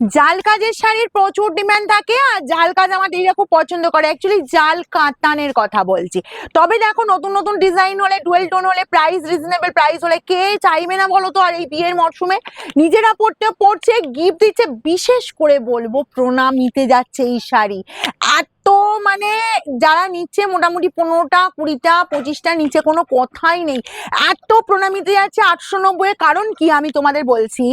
জাল কাজের শাড়ির প্রচুর ডিমান্ড থাকে আর জাল কাজ আমার দিদিরা খুব পছন্দ করে। অ্যাকচুয়ালি জাল কাতানের কথা বলছি। তবে দেখো, নতুন নতুন ডিজাইন হলে ডুয়েল টোন হলে প্রাইস রিজনেবল প্রাইস হলে, কে চাইবে না বলো তো? আর এই বিয়ের মরশুমে নিজেরা পড়তে, পড়ছে গিফট দিচ্ছে, বিশেষ করে বলব, প্রণাম নিতে যাচ্ছে এই শাড়ি। এত মানে যারা নিচ্ছে মোটামুটি পনেরোটা, কুড়িটা, পঁচিশটা, নিচে কোনো কথাই নেই। এত প্রণামিতে যাচ্ছে আটশো নব্বই কারণ কি আমি তোমাদের বলছি?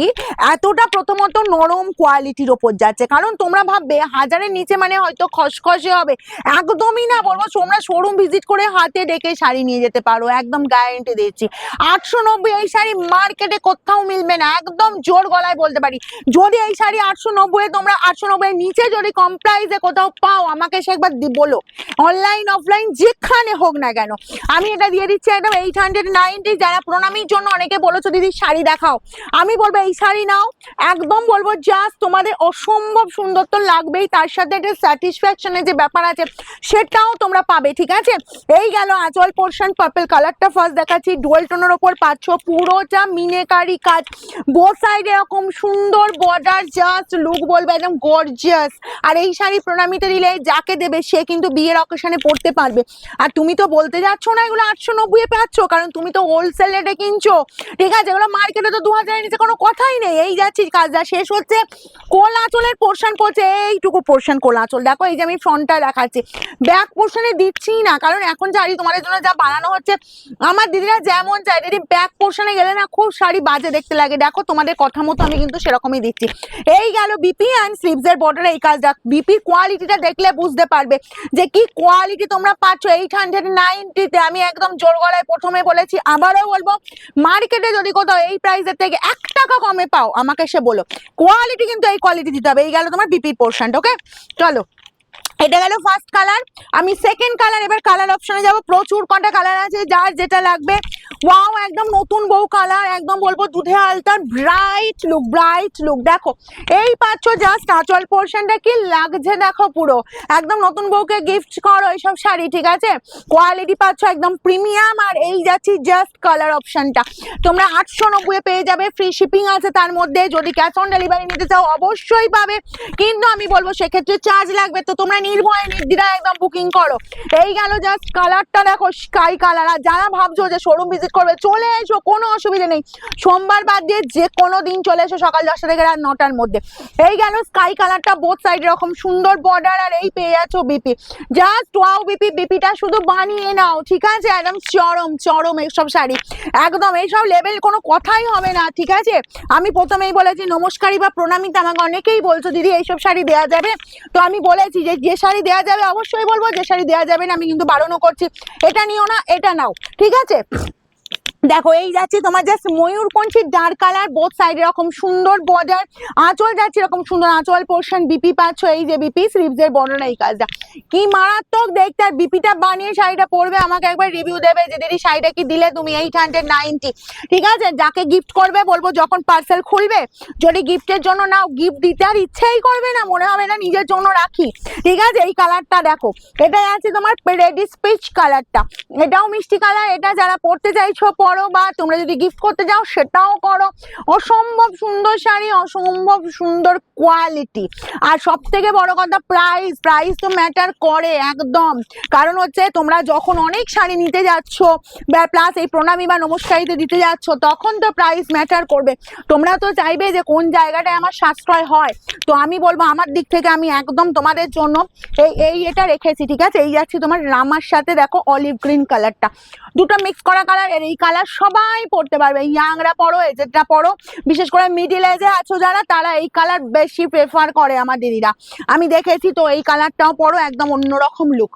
এতটা প্রথমত নরম কোয়ালিটির ওপর যাচ্ছে। কারণ তোমরা ভাববে, হাজারের নিচে মানে হয়তো খসখসে হবে। একদমই না বলব তোমরা শোরুম ভিজিট করে হাতে ডেকে শাড়ি নিয়ে যেতে পারো। একদম গ্যারেন্টি দিচ্ছি। আটশো নব্বই এই শাড়ি মার্কেটে কোথাও মিলবে না। একদম জোর গলায় বলতে পারি। যদি এই শাড়ি আটশো নব্বই তোমরা আটশো নব্বই নিচে যদি কম প্রাইসে কোথাও পাও, আমাকে সে একবার বলো। অনলাইন অফলাইন যেখানে হোক না কেন। আমি এটা দিয়ে দিচ্ছি একদম এইট হান্ড্রেড নাইনটি যারা প্রণামীর জন্য অনেকে বলেছ, দিদি, শাড়ি দেখাও। আমি বলব, এই শাড়ি নাও। একদম বলব, জাস্ট তোমাদের অসম্ভব সুন্দর তো লাগবেই। তার সাথে একটা স্যাটিসফ্যাকশনের যে ব্যাপার আছে, সেটাও তোমরা পাবে, ঠিক আছে? এই গেল আঁচল পোর্শন পার্পল কালারটা ফার্স্ট দেখাচ্ছি। ডুয়েল টোনের ওপর পাচ্ছ পুরোটা মিনেকারি কাজ। বো সাইড এরকম সুন্দর বর্ডার জাস্ট লুক বলবে, একদম গর্জিয়াস আর এই শাড়ি প্রণামীতে দিলে যাকে দেবে? সে কিন্তু বিয়ের অকেশনে পড়তে পারবে। আর তুমি তো বলতে যাচ্ছ না এগুলো আটশো নব্বই পাচ্ছ, কারণ তুমি তো হোলসেল রেটে কিনছো। ঠিক আছে, এগুলো মার্কেটে তো দু হাজারের নিচে কোনো কথাই নেই। এই যাচ্ছি কাজটা শেষ হচ্ছে। কোল আঁচলের পোর্শন পড়ছে এইটুকু পোর্শন কোল আঁচল। দেখো, এই যে আমি ফ্রন্টটা দেখাচ্ছি। ব্যাক পোর্শনে দিচ্ছি না, কারণ এখন শাড়ি তোমাদের জন্য যা বানানো হচ্ছে, আমার দিদিরা যেমন চাই দিদি ব্যাক পোর্শনে গেলে না খুব শাড়ি বাজে দেখতে লাগে। দেখো, তোমাদের কথা মতো আমি কিন্তু সেরকমই দিচ্ছি। এই গেল বিপি অ্যান্ড স্লিভস এর বর্ডারে এই কাজ কাজটা বিপির কোয়ালিটিটা দেখলে বুঝতে পারবে যে কি কোয়ালিটি তোমরা পাচ্ছ। এইট হান্ড্রেড নাইনটিতে আমি একদম জোর গলায় প্রথমে বলেছি, আবারও বলব মার্কেটে যদি কোথাও এই প্রাইসের থেকে এক টাকা কমে পাও, আমাকে সে বলো। কোয়ালিটি কিন্তু এই কোয়ালিটি দিতে হবে। এই গেল তোমার বিপির পোর্শনটা ওকে চলো। এটা গেল ফার্স্ট কালার আমি সেকেন্ড কালার এবার কালার অপশনে যাব। প্রচুর কটা কালার আছে, যার যেটা লাগবে। ওয়াও একদম নতুন বউ কালার একদম বলব দুধে আলতার ব্রাইট লুক ব্রাইট লুক দেখো, এই পাচ্ছ জাস্ট আঁচল পোর্শনটা কি লাগছে দেখো পুরো। একদম নতুন বউকে গিফট করো এইসব শাড়ি, ঠিক আছে? কোয়ালিটি পাচ্ছ একদম প্রিমিয়াম আর এই যাচ্ছি জাস্ট কালার অপশনটা তোমরা আটশো নব্বই পেয়ে যাবে ফ্রি শিপিং আছে তার মধ্যে। যদি ক্যাশ অন ডেলিভারি নিতে চাও, অবশ্যই পাবে। কিন্তু আমি বলব সেক্ষেত্রে চার্জ লাগবে। তো তোমরা নির্ভয়, নির্দ্বিধায় একদম বুকিং করো। এই গেল জাস্ট কালারটা দেখো স্কাই কালার আর যারা ভাবছ যে শোরুম ভিজিট করবে। চলে এসো, কোনো অসুবিধা নেই। সোমবার বাদ দিয়ে যে কোনো দিন চলে এসো সকাল দশটা থেকে রাত নটার মধ্যে। এই গেল স্কাই কালারটা বোথ সাইড এরকম সুন্দর বর্ডার আর এই পেয়ে যাচ্ছ বিপি জাস্ট ওয়াও বিপি বিপিটা শুধু বানিয়ে নাও, ঠিক আছে? একদম চরম চরম এইসব শাড়ি। একদম এইসব লেভেল কোনো কথাই হবে না, ঠিক আছে? আমি প্রথমেই বলেছি, নমস্কারী বা প্রণামিতে, আমাকে অনেকেই বলছো, দিদি, এইসব শাড়ি দেওয়া যাবে? তো আমি বলেছি যে যে শাড়ি দেওয়া যাবে, অবশ্যই বলব। যে শাড়ি দেওয়া যাবে না, আমি কিন্তু বারণও করছি। এটা নিও না, এটা নাও, ঠিক আছে? দেখো, এই যাচ্ছে তোমার জাস্ট ময়ূরপঞ্চী ডার্ক কালার বোথ সাইড এরকম সুন্দর বর্ডার আঁচল যাচ্ছে এরকম সুন্দর আঁচল পোর্শন বিপি পাচ্ছ, এই যে বিপি স্লিভস এর বর্ডার এই কাজটা। কি মারাত্মক দেখতে, আর বিপিটা বানিয়ে শাড়িটা পরবে, আমাকে একবার রিভিউ দেবে যে দিদি শাড়িটা কি দিলে তুমি এইট হান্ড্রেড নাইনটি ঠিক আছে? যাকে গিফট করবে, বলব যখন পার্সেল খুলবে, যদি গিফটের জন্য নাও গিফট দিতে আর ইচ্ছেই করবে না, মনে হবে না নিজের জন্য রাখি। ঠিক আছে? এই কালারটা দেখো, এটা আছে তোমার রেডি স্পিচ কালারটা এটাও মিষ্টি কালার এটা যারা পড়তে চাইছো পরো বা তোমরা যদি গিফট করতে যাও সেটাও করো। অসম্ভব সুন্দর শাড়ি, অসম্ভব সুন্দর কোয়ালিটি আর সব থেকে বড় কথা প্রাইস প্রাইস তো ম্যাটার করে একদম। কারণ হচ্ছে তোমরা যখন অনেক শাড়ি নিতে যাচ্ছ, বা প্লাস এই প্রণামী বা নমস্কারিতে দিতে যাচ্ছ, তখন তো প্রাইস ম্যাটার করবে। তোমরা তো চাইবে যে কোন জায়গাটায় আমার সাশ্রয় হয়। তো আমি বলব আমার দিক থেকে আমি একদম তোমাদের জন্য এই এই এটা রেখেছি, ঠিক আছে? এই যাচ্ছি তোমার রামার সাথে দেখো অলিভ গ্রিন কালারটা দুটো মিক্স করা কালারের এই কালার সবাই পড়তে পারবে। ইয়াংরা পড়ো এজেডরা পড়ো। বিশেষ করে মিডিল এজে আছো যারা, তারা এই কালার বেশি প্রেফার করে আমার দিদিরা। আমি দেখেছি তো এই কালারটাও পড়ো, একদম অন্যরকম লুক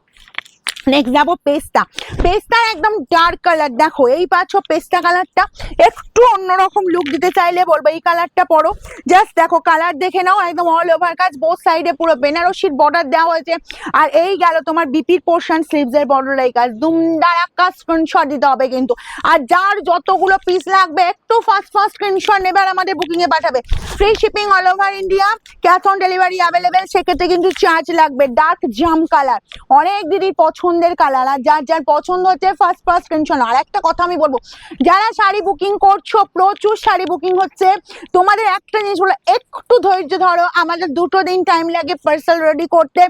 নেক্সট যাব পেস্তা। পেস্তার একদম ডার্ক কালার দেখো, এই পাচ্ছ পেস্তা কালারটা একটু অন্যরকম লুক দিতে চাইলে বলব এই কালারটা পরো। জাস্ট দেখো কালার দেখে নাও, একদম অল ওভার কাজ বোথ সাইডে পুরো বেনারসির বর্ডার দেওয়া হয়েছে। আর এই গেল তোমার বিপির পোর্শন স্লিভস এর বর্ডার এই কাজ। দুমদারাক্কা স্ক্রিনশট দিতে হবে কিন্তু। আর যার যতগুলো পিস লাগবে, একটু ফাস্ট ফাস্ট স্ক্রিনশট নেবে আর আমাদের বুকিং এ পাঠাবে। Free shipping all over India cash on delivery available সেক্ষেত্রে কিন্তু চার্জ লাগবে ডার্ক জাম কালার অনেক দিদির পছন্দ পছন্দের কালার আর যার যার পছন্দ হচ্ছে ফার্স্ট ফার্স্ট টেনশন আর একটা কথা আমি বলব, যারা শাড়ি বুকিং করছ, প্রচুর শাড়ি বুকিং হচ্ছে। তোমাদের একটা জিনিস হলো একটু ধৈর্য ধরো, আমাদের দুটো দিন টাইম লাগে পার্সেল রেডি করতে।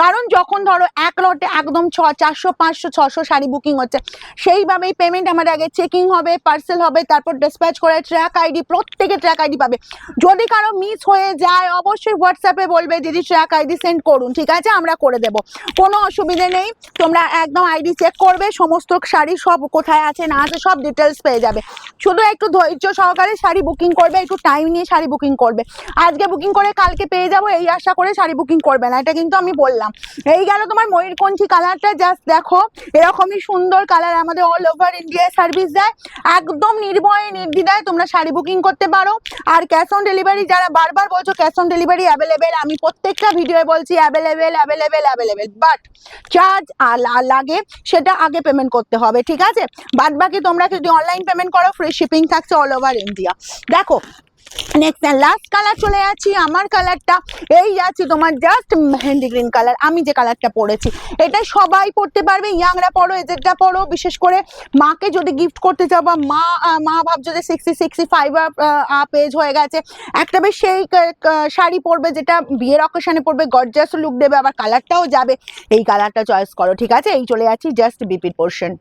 কারণ যখন ধরো এক লটে একদম ছ, চারশো, পাঁচশো, ছশো শাড়ি বুকিং হচ্ছে, সেইভাবেই পেমেন্ট আমাদের আগে চেকিং হবে পার্সেল হবে, তারপর ডিসপ্যাচ করে ট্র্যাক আইডি প্রত্যেকে ট্র্যাক আইডি পাবে। যদি কারও মিস হয়ে যায়, অবশ্যই হোয়াটসঅ্যাপে বলবে, দিদি ট্র্যাক আইডি সেন্ড করুন, ঠিক আছে? আমরা করে দেব। কোনো অসুবিধে নেই। তোমরা একদম আইডি চেক করবে, সমস্ত শাড়ি সব কোথায় আছে, না আছে, সব ডিটেলস পেয়ে যাবে। শুধু একটু ধৈর্য সহকারে শাড়ি বুকিং করবে, একটু টাইম নিয়ে শাড়ি বুকিং করবে। আজকে বুকিং করে কালকে পেয়ে যাব, এই আশা করে শাড়ি বুকিং করবে না, এটা কিন্তু আমি বললাম। এই গেল তোমার ময়ূরকণ্ঠী কালারটা জাস্ট দেখো, এরকমই সুন্দর কালার আমাদের অল ওভার ইন্ডিয়া সার্ভিস দেয়। একদম নির্ভয়ে, নির্দ্বিধায় তোমরা শাড়ি বুকিং করতে পারো। আর ক্যাশ অন ডেলিভারি যারা বারবার বলছো ক্যাশ অন ডেলিভারি অ্যাভেলেবেল আমি প্রত্যেকটা ভিডিওয়ে বলছি available available available but charge লাগে, সেটা আগে পেমেন্ট করতে হবে, ঠিক আছে? বাদ বাকি তোমরা যদি অনলাইন পেমেন্ট করো ফ্রি শিপিং থাকছে অল ওভার ইন্ডিয়া দেখো নেক্সট লাস্ট কালার চলে যাচ্ছি আমার কালারটা এই যাচ্ছে তোমার জাস্ট মেহেন্দি গ্রিন কালার আমি যে কালারটা পরেছি। এটা সবাই পড়তে পারবে, ইয়াংরা পড়ো এজেডরা পড়ো, বিশেষ করে মাকে যদি গিফট করতে চাও বা মা মা ভাবছ যে sixty sixty five up age হয়ে গেছে, একটা বেশ সেই শাড়ি পরবে যেটা বিয়ের অকেশনে পরবে গর্জাস লুক দেবে, আবার কালারটাও যাবে, এই কালারটা চয়েস করো, ঠিক আছে? এই চলে যাচ্ছি জাস্ট বিপির পোর্শন